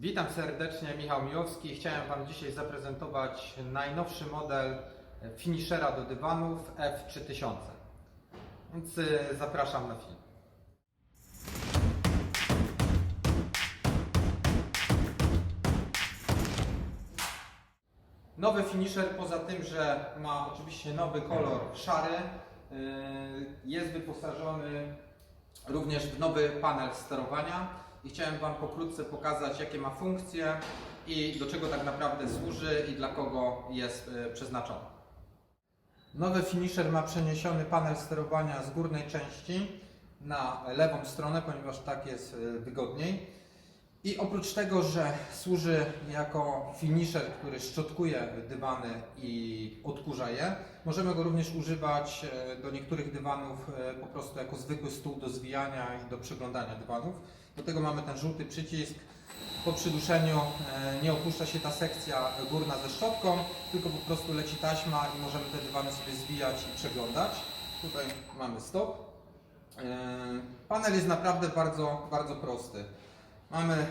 Witam serdecznie, Michał Mijowski. Chciałem Wam dzisiaj zaprezentować najnowszy model finishera do dywanów F3000. Więc y, zapraszam na film. Nowy finisher poza tym, że ma oczywiście nowy kolor szary, y, jest wyposażony również w nowy panel sterowania i chciałem Wam pokrótce pokazać jakie ma funkcje i do czego tak naprawdę służy i dla kogo jest y, przeznaczony. Nowy finisher ma przeniesiony panel sterowania z górnej części na lewą stronę, ponieważ tak jest y, wygodniej. I oprócz tego, że służy jako finisher, który szczotkuje dywany i odkurza je, możemy go również używać e, do niektórych dywanów e, po prostu jako zwykły stół do zwijania i do przeglądania dywanów. Do tego mamy ten żółty przycisk. Po przyduszeniu e, nie opuszcza się ta sekcja górna ze szczotką, tylko po prostu leci taśma i możemy te dywany sobie zwijać i przeglądać. Tutaj mamy stop. E, Panel jest naprawdę bardzo, bardzo prosty. Mamy e,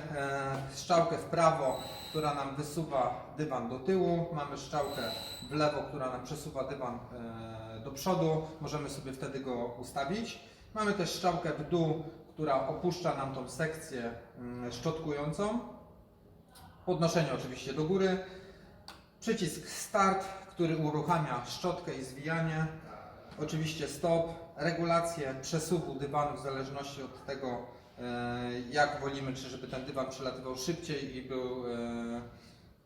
strzałkę w prawo, która nam wysuwa dywan do tyłu. Mamy strzałkę w lewo, która nam przesuwa dywan do przodu. Możemy sobie wtedy go ustawić. Mamy też strzałkę w dół, która opuszcza nam tą sekcję mm, szczotkującą. Podnoszenie oczywiście do góry. Przycisk start, który uruchamia szczotkę i zwijanie. Oczywiście stop, regulację przesuwu dywanu w zależności od tego, e, jak wolimy, czy żeby ten dywan przelatywał szybciej i był e,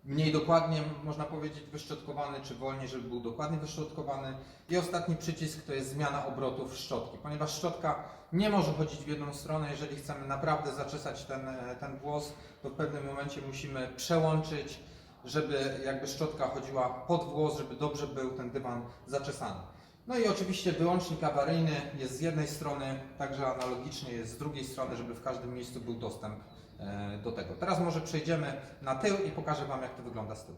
mniej dokładnie, można powiedzieć, wyszczotkowany, czy wolniej, żeby był dokładnie wyszczotkowany. I ostatni przycisk to jest zmiana obrotów szczotki, ponieważ szczotka nie może chodzić w jedną stronę. Jeżeli chcemy naprawdę zaczesać ten, e, ten włos, to w pewnym momencie musimy przełączyć, żeby jakby szczotka chodziła pod włos, żeby dobrze był ten dywan zaczesany. No i oczywiście wyłącznik awaryjny jest z jednej strony, także analogicznie jest z drugiej strony, żeby w każdym miejscu był dostęp do tego. Teraz może przejdziemy na tył i pokażę Wam jak to wygląda z tyłu.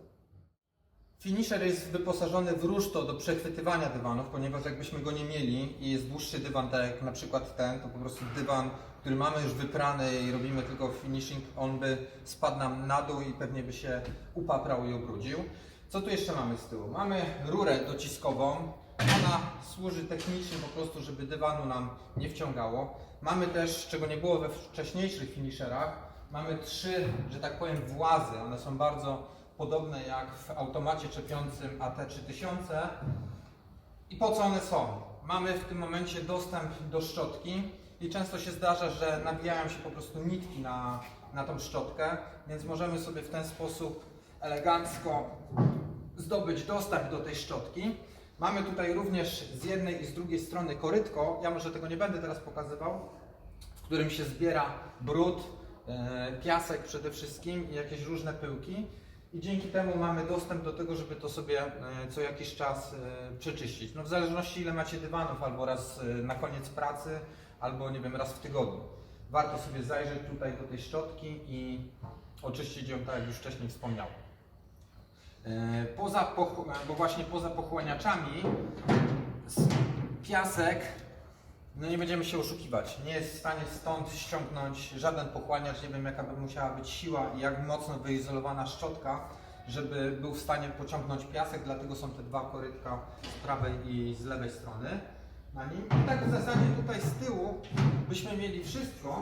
Finisher jest wyposażony w ruszto do przechwytywania dywanów, ponieważ jakbyśmy go nie mieli i jest dłuższy dywan, tak jak na przykład ten, to po prostu dywan, który mamy już wyprany i robimy tylko finishing, on by spadł nam na dół i pewnie by się upaprał i ubrudził. Co tu jeszcze mamy z tyłu? Mamy rurę dociskową. Ona służy technicznie po prostu, żeby dywanu nam nie wciągało. Mamy też, czego nie było we wcześniejszych finisherach, mamy trzy, że tak powiem, włazy. One są bardzo podobne jak w automacie czepiącym AT3000. I po co one są? Mamy w tym momencie dostęp do szczotki i często się zdarza, że nabijają się po prostu nitki na, na tą szczotkę, więc możemy sobie w ten sposób elegancko zdobyć dostęp do tej szczotki. Mamy tutaj również z jednej i z drugiej strony korytko. Ja może tego nie będę teraz pokazywał, w którym się zbiera brud, piasek przede wszystkim i jakieś różne pyłki. I dzięki temu mamy dostęp do tego, żeby to sobie e, co jakiś czas e, przeczyścić. No w zależności ile macie dywanów, albo raz e, na koniec pracy, albo nie wiem, raz w tygodniu. Warto sobie zajrzeć tutaj do tej szczotki i oczyścić ją, tak jak już wcześniej wspomniałem. E, Poza, bo właśnie poza pochłaniaczami piasek, no nie będziemy się oszukiwać, nie jest w stanie stąd ściągnąć żaden pochłaniacz, nie wiem jaka by musiała być siła i jak mocno wyizolowana szczotka, żeby był w stanie pociągnąć piasek, dlatego są te dwa korytka z prawej i z lewej strony na nim. I tak w zasadzie tutaj z tyłu byśmy mieli wszystko,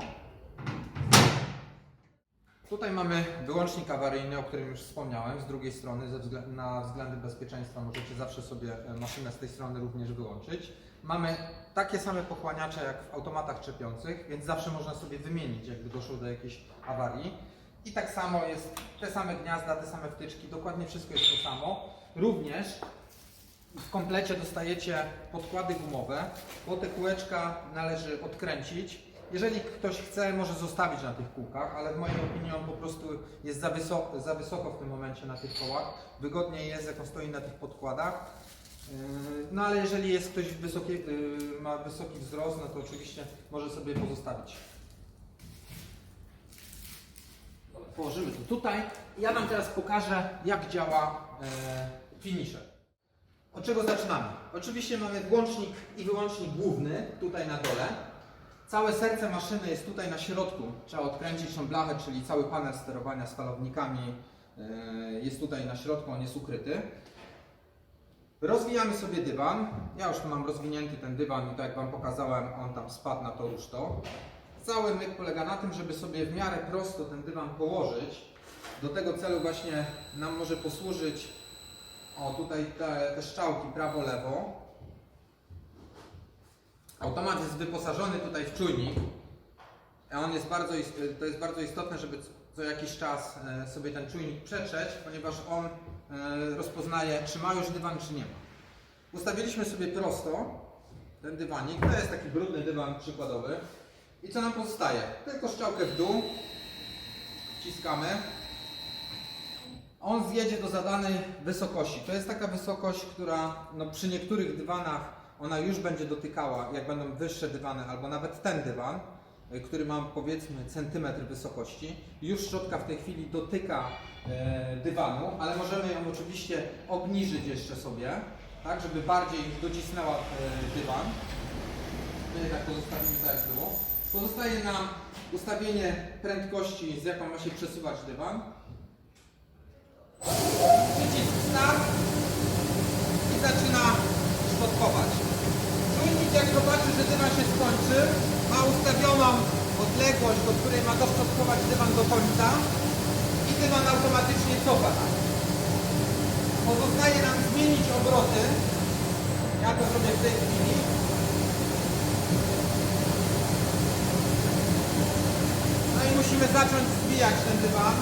Tutaj mamy wyłącznik awaryjny, o którym już wspomniałem. Z drugiej strony, ze na względy bezpieczeństwa, możecie zawsze sobie e, maszynę z tej strony również wyłączyć. Mamy takie same pochłaniacze jak w automatach czepiących, więc zawsze można sobie wymienić, jakby doszło do jakiejś awarii. I tak samo jest te same gniazda, te same wtyczki, dokładnie wszystko jest to samo. Również w komplecie dostajecie podkłady gumowe, bo te kółeczka należy odkręcić. Jeżeli ktoś chce, może zostawić na tych kółkach, ale w mojej opinii on po prostu jest za wysoko, za wysoko w tym momencie na tych kołach. Wygodniej jest, jak on stoi na tych podkładach. Yy, No ale jeżeli jest ktoś wysoki, yy, ma wysoki wzrost, no to oczywiście może sobie pozostawić. Położymy to tutaj. Ja Wam teraz pokażę, jak działa e, finisher. Od czego zaczynamy? Oczywiście mamy włącznik i wyłącznik główny tutaj na dole. Całe serce maszyny jest tutaj na środku. Trzeba odkręcić tą blachę, czyli cały panel sterowania z falownikami e, jest tutaj na środku, on jest ukryty. Rozwijamy sobie dywan. Ja już tu mam rozwinięty ten dywan i tak jak Wam pokazałem, on tam spadł na to ruszto. Cały myk polega na tym, żeby sobie w miarę prosto ten dywan położyć. Do tego celu właśnie nam może posłużyć o tutaj te, te strzałki prawo-lewo. Automat jest wyposażony tutaj w czujnik. A on jest bardzo, to jest bardzo istotne, żeby co- jakiś czas e, sobie ten czujnik przetrzeć, ponieważ on e, rozpoznaje, czy ma już dywan, czy nie ma. Ustawiliśmy sobie prosto ten dywanik. To jest taki brudny dywan przykładowy. I co nam pozostaje? Tylko strzałkę w dół. Wciskamy. On zjedzie do zadanej wysokości. To jest taka wysokość, która no, przy niektórych dywanach ona już będzie dotykała, jak będą wyższe dywany, albo nawet ten dywan, który ma powiedzmy centymetr wysokości. Już szczotka w tej chwili dotyka e, dywanu, ale możemy ją oczywiście obniżyć jeszcze sobie, tak, żeby bardziej docisnęła e, dywan. My tak pozostawimy tak jak było. Pozostaje nam ustawienie prędkości, z jaką ma się przesuwać dywan. Przycisk start i zaczyna szczotkować. Czujnik jak zobaczy, że dywan się skończy, ma ustawioną odległość, do której ma doszczotkować dywan do końca i dywan automatycznie cofa nam. Pozostaje nam zmienić obroty. Ja to zrobię w tej chwili. No i musimy zacząć zwijać ten dywan.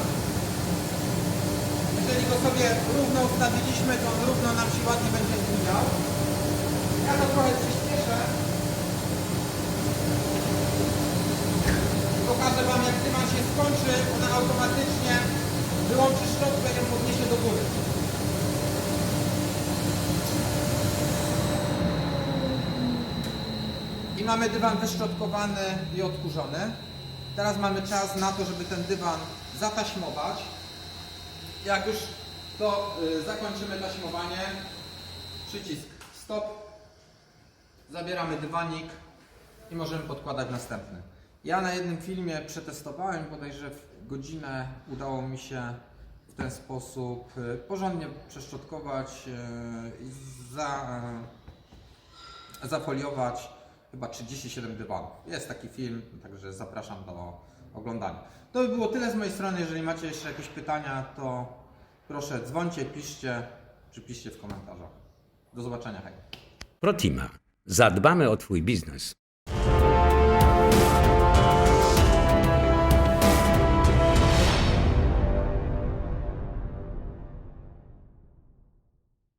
Jeżeli go sobie równo ustawiliśmy, to on równo nam się ładnie będzie zwijał. Ja to trochę Pokażę Wam, jak dywan się skończy, ona automatycznie wyłączy szczotkę i ją podniesie do góry. I mamy dywan wyszczotkowany i odkurzony. Teraz mamy czas na to, żeby ten dywan zataśmować. Jak już to y, zakończymy taśmowanie, przycisk stop, zabieramy dywanik i możemy podkładać następny. Ja na jednym filmie przetestowałem, bodajże w godzinę udało mi się w ten sposób y, porządnie przeszczotkować y, i za, y, zafoliować chyba 37 dywanów. Jest taki film, także zapraszam do oglądania. To by było tyle z mojej strony. Jeżeli macie jeszcze jakieś pytania, to proszę dzwońcie, piszcie, czy piszcie w komentarzach. Do zobaczenia, hej. ProTima. Zadbamy o Twój biznes.